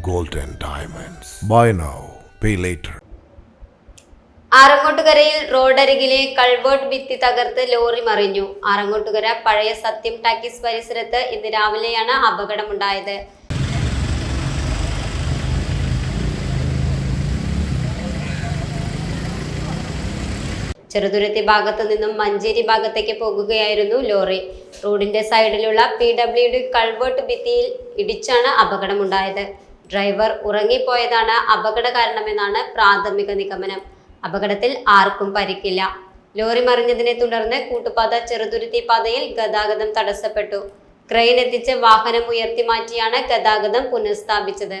Gold and Diamonds. Buy now, pay later. ആറങ്ങോട്ടുകരയിൽ റോഡരികിലെ culvert ഭിത്തി തകർത്ത് ലോറി മറിഞ്ഞു ആറങ്ങോട്ടുകര പഴയ സത്യം ടാക്കീസ് പരിസരത്ത് ഇന്ന് രാവിലെയാണ് അപകടമുണ്ടായത് ചെറുതുരുത്തി ഭാഗത്തു നിന്നും മഞ്ചേരി ഭാഗത്തേക്ക് പോകുകയായിരുന്നു ലോറി. റോഡിന്റെ സൈഡിലുള്ള പി ഡബ്ല്യു ഡി കൾവേർട്ട് ഭിത്തിയിൽ ഇടിച്ചാണ് അപകടമുണ്ടായത്. ഡ്രൈവർ ഉറങ്ങിപ്പോയതാണ് അപകട കാരണമെന്നാണ് പ്രാഥമിക നിഗമനം. അപകടത്തിൽ ആർക്കും പരിക്കില്ല. ലോറി മറിഞ്ഞതിനെ തുടർന്ന് കൂട്ടുപാത ചെറുതുരുത്തി പാതയിൽ ഗതാഗതം തടസ്സപ്പെട്ടു. ക്രെയിൻ എത്തിച്ച് വാഹനം ഉയർത്തി മാറ്റിയാണ് ഗതാഗതം പുനഃസ്ഥാപിച്ചത്.